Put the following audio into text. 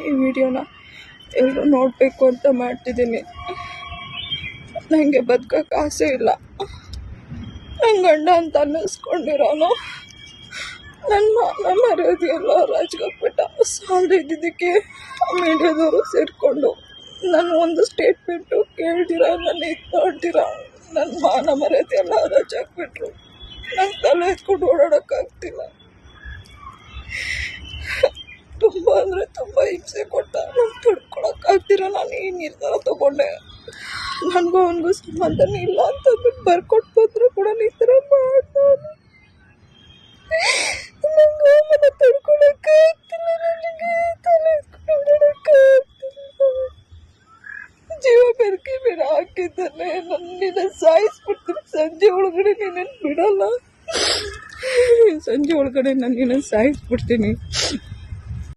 ಈ ವಿಡಿಯೋನ ಎಲ್ಲರೂ ನೋಡಬೇಕು ಅಂತ ಮಾಡ್ತಿದ್ದೀನಿ. ನನಗೆ ಬದುಕೋಕೆ ಆಸೆ ಇಲ್ಲ. ನನ್ನ ಗಂಡ ಅಂತ ಅನ್ನಿಸ್ಕೊಂಡಿರೋನು. ನನ್ನ ಮಾನ ಮರ್ಯಾದೆಯೆಲ್ಲ ಎಲ್ಲ ರಾಜ್ಗಾಕ್ಬಿಟ್ಟ ಸಾಲದ ಇದ್ದಿದ್ದಕ್ಕೆ ಮೀಡಿಯಾದವರು ಸೇರಿಕೊಂಡು ನನ್ನ ಒಂದು ಸ್ಟೇಟ್ಮೆಂಟು ಕೇಳ್ದಿರ, ನನ್ನ ಇದು ನನ್ನ ಮಾನ ಮರ್ಯಾದೆ ಎಲ್ಲ ನಂಗೆ ತಲೆ ಎತ್ಕೊಂಡು ಓಡಾಡೋಕ್ಕಾಗ್ತಿಲ್ಲ ತುಂಬ ಅಂದರೆ ತುಂಬ ಹಿಂಸೆ ಕೊಟ್ಟ. ನಾನು ತಡ್ಕೊಳಕ್ಕಾಗ್ತಿರ ನಾನು ಈ ನಿರ್ಧಾರ ತೊಗೊಂಡೆ. ನನಗೂ ಅವನಿಗೂ ಸಂಬಂಧನೇ ಇಲ್ಲ ಅಂತ ಅಂದ್ಬಿಟ್ಟು ಬರ್ಕೊಟ್ಟು ಬಂದರೂ ಕೂಡ ಈ ಥರ ಮಾಡ್ತಾರೆ ನಂಗೆ ನನಗೆ ತಲೆ ಜೀವ ಬೆದಕಿ ಬೇಡ. ಹಾಕಿದ್ದಾನೆ ನನ್ನ ಸಾಯಿಸ್ಬಿಡ್ತೀನಿ. ಸಂಜೆ ಒಳಗಡೆ ನೀನೇನು ಬಿಡಲ್ಲ. ಸಂಜೆ ಒಳಗಡೆ ನಾನು ಸಾಯಿಸ್ಬಿಡ್ತೀನಿ.